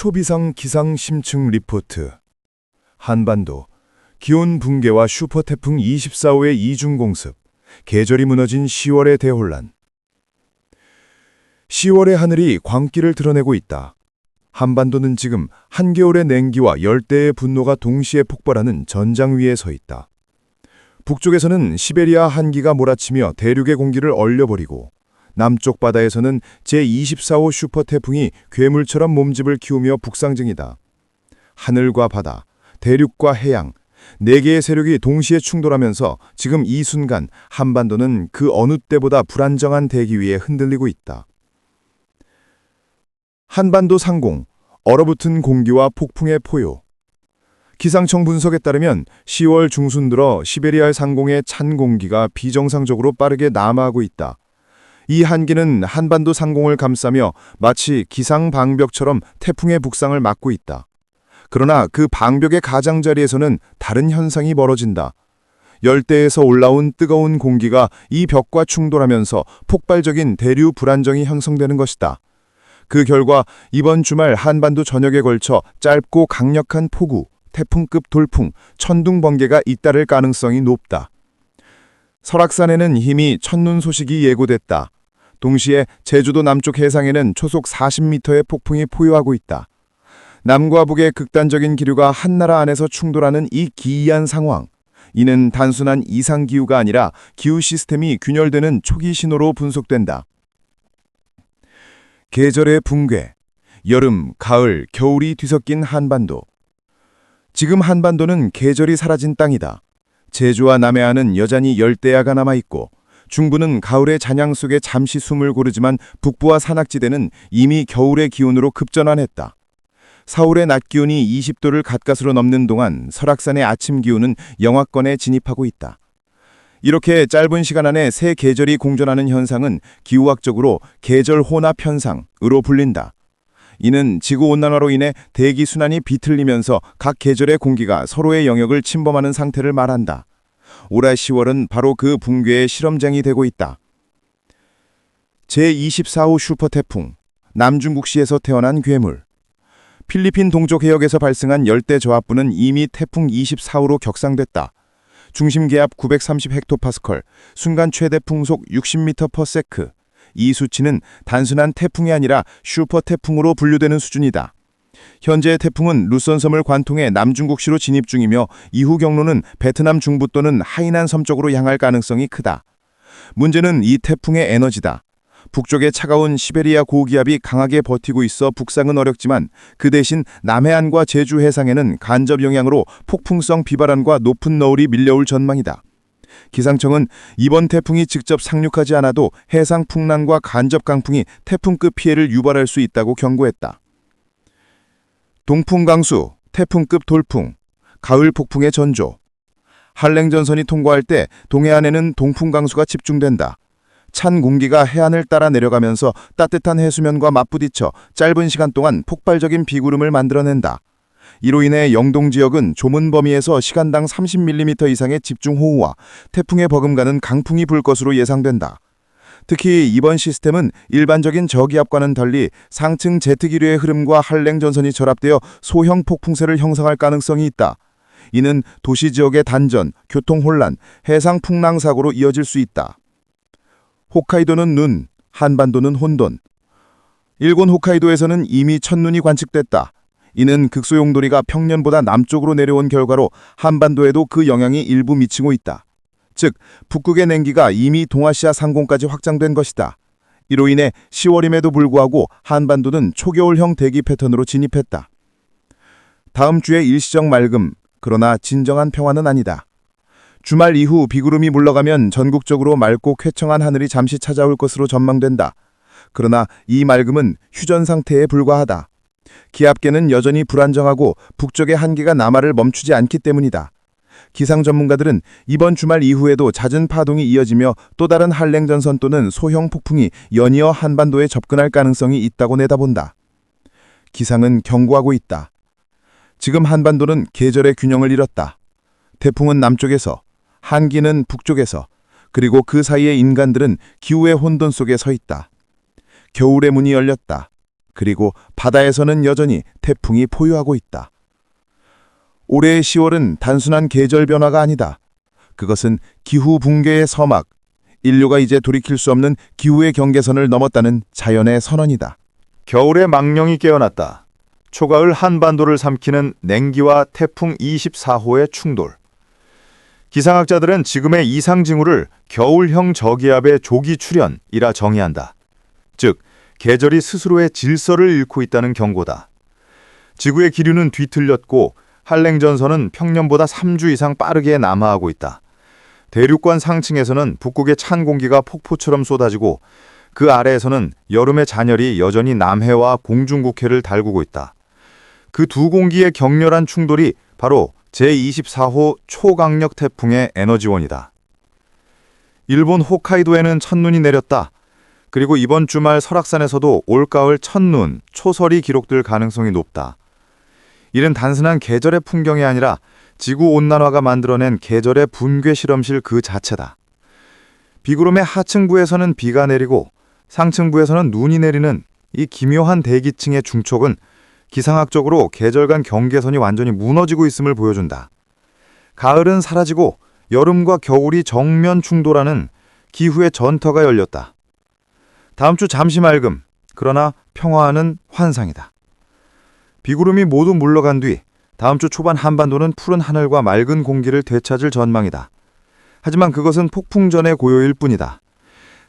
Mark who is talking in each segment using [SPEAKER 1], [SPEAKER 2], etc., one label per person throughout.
[SPEAKER 1] 초비상 기상 심층 리포트. 한반도 기온 붕괴와 슈퍼태풍 24호의 이중 공습. 계절이 무너진 10월의 대혼란. 10월의 하늘이 광기를 드러내고 있다. 한반도는 지금 한겨울의 냉기와 열대의 분노가 동시에 폭발하는 전장 위에 서 있다. 북쪽에서는 시베리아 한기가 몰아치며 대륙의 공기를 얼려버리고 남쪽 바다에서는 제24호 슈퍼태풍이 괴물처럼 몸집을 키우며 북상 중이다. 하늘과 바다, 대륙과 해양, 네 개의 세력이 동시에 충돌하면서 지금 이 순간 한반도는 그 어느 때보다 불안정한 대기 위에 흔들리고 있다. 한반도 상공, 얼어붙은 공기와 폭풍의 포효. 기상청 분석에 따르면 10월 중순 들어 시베리아 상공의 찬 공기가 비정상적으로 빠르게 남하하고 있다. 이 한기는 한반도 상공을 감싸며 마치 기상 방벽처럼 태풍의 북상을 막고 있다. 그러나 그 방벽의 가장자리에서는 다른 현상이 벌어진다. 열대에서 올라온 뜨거운 공기가 이 벽과 충돌하면서 폭발적인 대류 불안정이 형성되는 것이다. 그 결과 이번 주말 한반도 전역에 걸쳐 짧고 강력한 폭우, 태풍급 돌풍, 천둥 번개가 잇따를 가능성이 높다. 설악산에는 이미 첫눈 소식이 예고됐다. 동시에 제주도 남쪽 해상에는 초속 40m의 폭풍이 포효하고 있다. 남과 북의 극단적인 기류가 한 나라 안에서 충돌하는 이 기이한 상황. 이는 단순한 이상 기후가 아니라 기후 시스템이 균열되는 초기 신호로 분석된다. 계절의 붕괴, 여름, 가을, 겨울이 뒤섞인 한반도. 지금 한반도는 계절이 사라진 땅이다. 제주와 남해안은 여전히 열대야가 남아있고 중부는 가을의 잔향 속에 잠시 숨을 고르지만 북부와 산악지대는 이미 겨울의 기온으로 급전환했다. 서울의 낮 기온이 20도를 가까스로 넘는 동안 설악산의 아침 기온은 영하권에 진입하고 있다. 이렇게 짧은 시간 안에 새 계절이 공존하는 현상은 기후학적으로 계절 혼합 현상으로 불린다. 이는 지구온난화로 인해 대기 순환이 비틀리면서 각 계절의 공기가 서로의 영역을 침범하는 상태를 말한다. 올해 10월은 바로 그 붕괴의 실험장이 되고 있다. 제24호 슈퍼태풍, 남중국시에서 태어난 괴물. 필리핀 동쪽 해역에서 발생한 열대 저압부는 이미 태풍 24호로 격상됐다. 중심 기압 930 헥토파스컬, 순간 최대 풍속 60m/s. 이 수치는 단순한 태풍이 아니라 슈퍼 태풍으로 분류되는 수준이다. 현재 태풍은 루선섬을 관통해 남중국시로 진입 중이며 이후 경로는 베트남 중부 또는 하이난 섬 쪽으로 향할 가능성이 크다. 문제는 이 태풍의 에너지다. 북쪽의 차가운 시베리아 고기압이 강하게 버티고 있어 북상은 어렵지만 그 대신 남해안과 제주 해상에는 간접 영향으로 폭풍성 비바람과 높은 너울이 밀려올 전망이다. 기상청은 이번 태풍이 직접 상륙하지 않아도 해상 풍랑과 간접 강풍이 태풍급 피해를 유발할 수 있다고 경고했다. 동풍 강수, 태풍급 돌풍, 가을 폭풍의 전조. 한랭 전선이 통과할 때 동해안에는 동풍 강수가 집중된다. 찬 공기가 해안을 따라 내려가면서 따뜻한 해수면과 맞부딪혀 짧은 시간 동안 폭발적인 비구름을 만들어낸다. 이로 인해 영동 지역은 좁은 범위에서 시간당 30mm 이상의 집중호우와 태풍에 버금가는 강풍이 불 것으로 예상된다. 특히 이번 시스템은 일반적인 저기압과는 달리 상층 제트기류의 흐름과 한랭 전선이 결합되어 소형 폭풍세를 형성할 가능성이 있다. 이는 도시 지역의 단전, 교통 혼란, 해상 풍랑 사고로 이어질 수 있다. 홋카이도는 눈, 한반도는 혼돈. 일본 홋카이도에서는 이미 첫눈이 관측됐다. 이는 극소용돌이가 평년보다 남쪽으로 내려온 결과로 한반도에도 그 영향이 일부 미치고 있다. 즉, 북극의 냉기가 이미 동아시아 상공까지 확장된 것이다. 이로 인해 10월임에도 불구하고 한반도는 초겨울형 대기 패턴으로 진입했다. 다음 주에 일시적 맑음, 그러나 진정한 평화는 아니다. 주말 이후 비구름이 물러가면 전국적으로 맑고 쾌청한 하늘이 잠시 찾아올 것으로 전망된다. 그러나 이 맑음은 휴전 상태에 불과하다. 기압계는 여전히 불안정하고 북쪽의 한기가 남하를 멈추지 않기 때문이다. 기상 전문가들은 이번 주말 이후에도 잦은 파동이 이어지며 또 다른 한랭전선 또는 소형 폭풍이 연이어 한반도에 접근할 가능성이 있다고 내다본다. 기상은 경고하고 있다. 지금 한반도는 계절의 균형을 잃었다. 태풍은 남쪽에서, 한기는 북쪽에서, 그리고 그 사이의 인간들은 기후의 혼돈 속에 서 있다. 겨울의 문이 열렸다.
[SPEAKER 2] 그리고 바다에서는 여전히 태풍이 포효하고 있다. 올해의 10월은 단순한 계절 변화가 아니다. 그것은 기후 붕괴의 서막, 인류가 이제 돌이킬 수 없는 기후의 경계선을 넘었다는 자연의 선언이다.
[SPEAKER 1] 겨울의 망령이 깨어났다. 초가을 한반도를 삼키는 냉기와 태풍 24호의 충돌. 기상학자들은 지금의 이상 징후를 겨울형 저기압의 조기 출현이라 정의한다. 즉, 계절이 스스로의 질서를 잃고 있다는 경고다. 지구의 기류는 뒤틀렸고 한랭전선은 평년보다 3주 이상 빠르게 남하하고 있다. 대륙관 상층에서는 북극의 찬 공기가 폭포처럼 쏟아지고 그 아래에서는 여름의 잔열이 여전히 남해와 공중국해를 달구고 있다. 그 두 공기의 격렬한 충돌이 바로 제24호 초강력 태풍의 에너지원이다. 일본 홋카이도에는 첫눈이 내렸다. 그리고 이번 주말 설악산에서도 올가을 첫눈, 초설이 기록될 가능성이 높다. 이는 단순한 계절의 풍경이 아니라 지구 온난화가 만들어낸 계절의 분괴 실험실 그 자체다. 비구름의 하층부에서는 비가 내리고 상층부에서는 눈이 내리는 이 기묘한 대기층의 중촉은 기상학적으로 계절 간 경계선이 완전히 무너지고 있음을 보여준다. 가을은 사라지고 여름과 겨울이 정면 충돌하는 기후의 전터가 열렸다. 다음 주 잠시 맑음, 그러나 평화는 환상이다. 비구름이 모두 물러간 뒤 다음 주 초반 한반도는 푸른 하늘과 맑은 공기를 되찾을 전망이다. 하지만 그것은 폭풍 전의 고요일 뿐이다.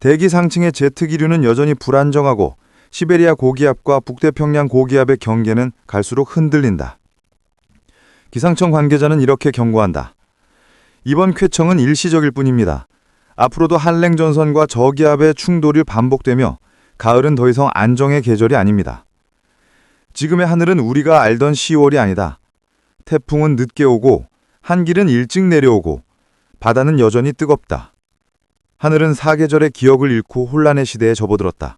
[SPEAKER 1] 대기 상층의 제트 기류는 여전히 불안정하고 시베리아 고기압과 북태평양 고기압의 경계는 갈수록 흔들린다. 기상청 관계자는 이렇게 경고한다. 이번 쾌청은 일시적일 뿐입니다. 앞으로도 한랭 전선과 저기압의 충돌이 반복되며 가을은 더 이상 안정의 계절이 아닙니다. 지금의 하늘은 우리가 알던 10월이 아니다. 태풍은 늦게 오고 한길은 일찍 내려오고 바다는 여전히 뜨겁다. 하늘은 사계절의 기억을 잃고 혼란의 시대에 접어들었다.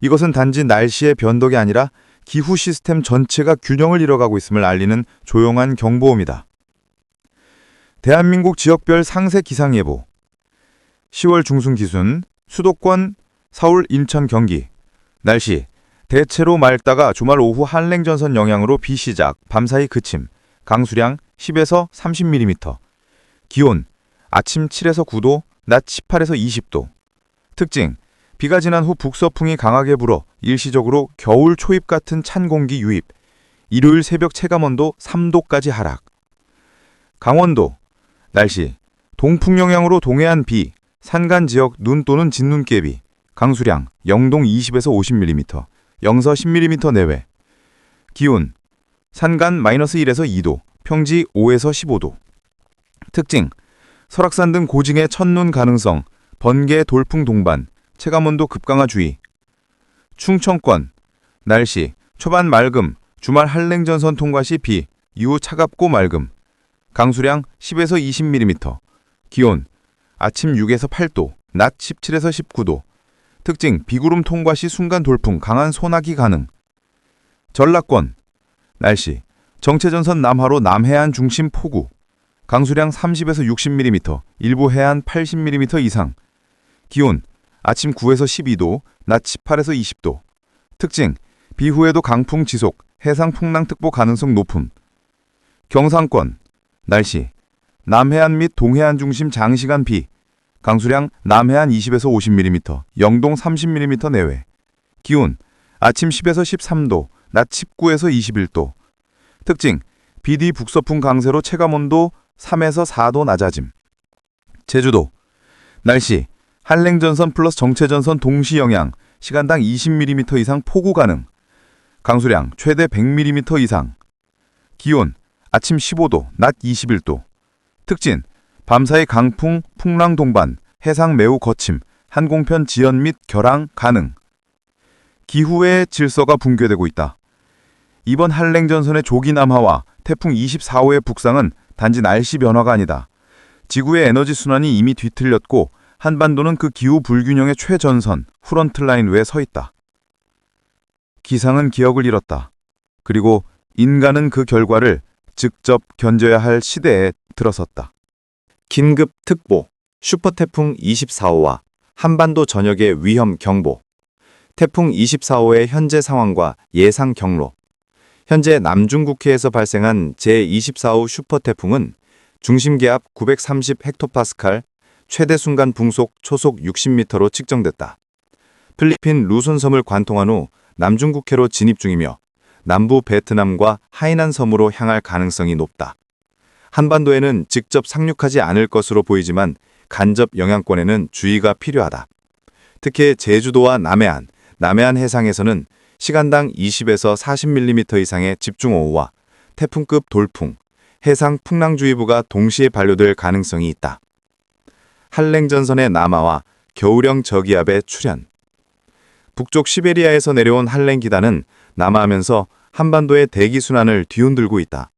[SPEAKER 1] 이것은 단지 날씨의 변덕이 아니라 기후 시스템 전체가 균형을 잃어가고 있음을 알리는 조용한 경보음이다. 대한민국 지역별 상세 기상 예보 10월 중순 기순 수도권 서울, 인천, 경기 날씨 대체로 맑다가 주말 오후 한랭전선 영향으로 비 시작, 밤사이 그침, 강수량 10에서 30mm, 기온 아침 7에서 9도, 낮 18에서 20도. 특징 비가 지난 후 북서풍이 강하게 불어 일시적으로 겨울 초입 같은 찬 공기 유입. 일요일 새벽 체감온도 3도까지 하락. 강원도 날씨 동풍 영향으로 동해안 비, 산간 지역 눈 또는 진눈깨비, 강수량 영동 20에서 50mm, 영서 10mm 내외. 기온 산간 마이너스 1에서 2도, 평지 5에서 15도. 특징 설악산 등 고징의 첫눈 가능성, 번개 돌풍 동반, 체감온도 급강하 주의. 충청권 날씨 초반 맑음, 주말 한랭전선 통과 시 비, 이후 차갑고 맑음. 강수량 10에서 20mm. 기온 아침 6에서 8도, 낮 17에서 19도. 특징 비구름 통과 시 순간 돌풍, 강한 소나기 가능. 전라권 날씨 정체전선 남하로 남해안 중심 폭우. 강수량 30에서 60mm, 일부 해안 80mm 이상. 기온 아침 9에서 12도, 낮 18에서 20도. 특징 비 후에도 강풍 지속, 해상 풍랑특보 가능성 높음. 경상권 날씨 남해안 및 동해안 중심 장시간 비. 강수량 남해안 20에서 50mm, 영동 30mm 내외. 기온 아침 10에서 13도, 낮 19에서 21도. 특징 비디 북서풍 강세로 체감온도 3에서 4도 낮아짐. 제주도 날씨 한랭전선 플러스 정체전선 동시 영향 시간당 20mm 이상 폭우 가능. 강수량 최대 100mm 이상. 기온 아침 15도, 낮 21도. 특징 밤사이 강풍, 풍랑 동반, 해상 매우 거침, 항공편 지연 및 결항 가능. 기후의 질서가 붕괴되고 있다. 이번 한랭전선의 조기 남하와 태풍 24호의 북상은 단지 날씨 변화가 아니다. 지구의 에너지 순환이 이미 뒤틀렸고 한반도는 그 기후 불균형의 최전선, 후런트라인 위에 서 있다. 기상은 기억을 잃었다. 그리고 인간은 그 결과를 직접 견뎌야 할 시대에 들어섰다.
[SPEAKER 3] 긴급 특보 슈퍼태풍 24호와 한반도 전역의 위험 경보. 태풍 24호의 현재 상황과 예상 경로. 현재 남중국해에서 발생한 제24호 슈퍼태풍은 중심 기압 930 헥토파스칼, 최대 순간 풍속 초속 60m로 측정됐다. 필리핀 루손섬을 관통한 후 남중국해로 진입 중이며 남부 베트남과 하이난 섬으로 향할 가능성이 높다. 한반도에는 직접 상륙하지 않을 것으로 보이지만 간접 영향권에는 주의가 필요하다. 특히 제주도와 남해안, 남해안 해상에서는 시간당 20에서 40mm 이상의 집중호우와 태풍급 돌풍, 해상 풍랑주의보가 동시에 발효될 가능성이 있다. 한랭전선의 남하와 겨울형 저기압의 출현. 북쪽 시베리아에서 내려온 한랭기단은 남하하면서 한반도의 대기순환을 뒤흔들고 있다.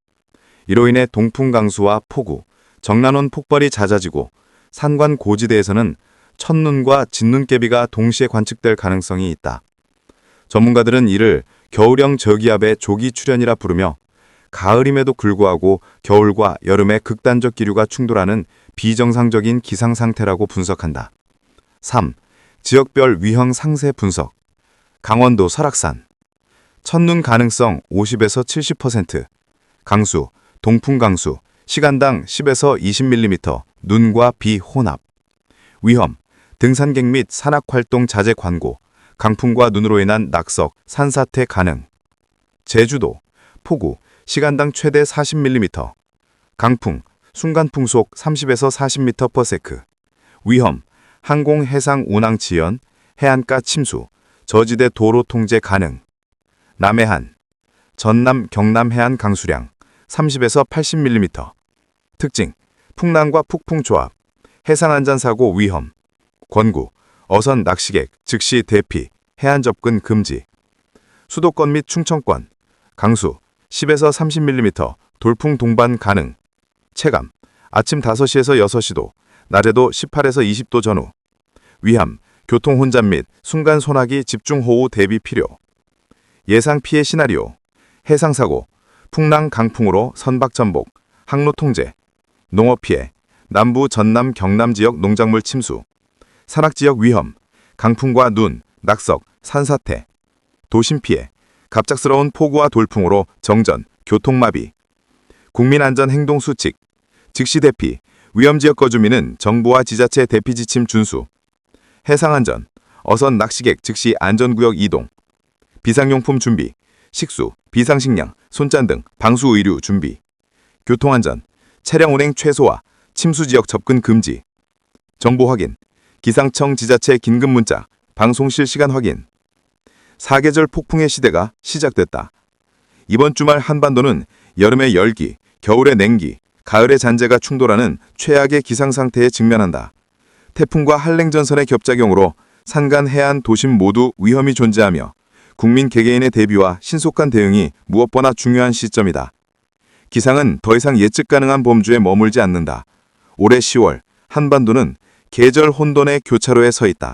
[SPEAKER 3] 이로 인해 동풍 강수와 폭우, 정난원 폭발이 잦아지고 산관 고지대에서는 첫눈과 진눈깨비가 동시에 관측될 가능성이 있다. 전문가들은 이를 겨울형 저기압의 조기 출현이라 부르며 가을임에도 불구하고 겨울과 여름의 극단적 기류가 충돌하는 비정상적인 기상 상태라고 분석한다. 3. 지역별 위형 상세 분석. 강원도 설악산. 첫눈 가능성 50에서 70%. 강수, 동풍 강수, 시간당 10에서 20mm, 눈과 비 혼합. 위험, 등산객 및 산악활동 자제 관고, 강풍과 눈으로 인한 낙석, 산사태 가능. 제주도, 폭우, 시간당 최대 40mm. 강풍, 순간풍속 30에서 40m/s. 위험, 항공 해상 운항 지연, 해안가 침수, 저지대 도로 통제 가능. 남해안, 전남 경남 해안 강수량 30에서 80mm. 특징, 풍랑과 폭풍 조합, 해상 안전 사고 위험. 권구, 어선 낚시객 즉시 대피, 해안 접근 금지. 수도권 및 충청권, 강수 10에서 30mm, 돌풍 동반 가능. 체감, 아침 5시에서 6시도, 낮에도 18에서 20도 전후. 위함, 교통 혼잡 및 순간 소나기 집중 호우 대비 필요. 예상 피해 시나리오, 해상 사고, 풍랑 강풍으로 선박 전복, 항로 통제, 농업 피해, 남부 전남 경남 지역 농작물 침수, 산악 지역 위험, 강풍과 눈, 낙석, 산사태, 도심 피해, 갑작스러운 폭우와 돌풍으로 정전, 교통마비, 국민안전 행동 수칙, 즉시 대피, 위험지역 거주민은 정부와 지자체 대피 지침 준수, 해상안전, 어선 낚시객 즉시 안전구역 이동, 비상용품 준비, 식수, 비상식량, 손짠 등 방수 의류 준비, 교통안전, 차량 운행 최소화, 침수 지역 접근 금지, 정보 확인, 기상청 지자체 긴급 문자, 방송 실 시간 확인. 사계절 폭풍의 시대가 시작됐다. 이번 주말 한반도는 여름의 열기, 겨울의 냉기, 가을의 잔재가 충돌하는 최악의 기상 상태에 직면한다. 태풍과 한랭전선의 겹작용으로 산간 해안 도심 모두 위험이 존재하며 국민 개개인의 대비와 신속한 대응이 무엇보다 중요한 시점이다. 기상은 더 이상 예측 가능한 범주에 머물지 않는다. 올해 10월 한반도는 계절 혼돈의 교차로에 서 있다.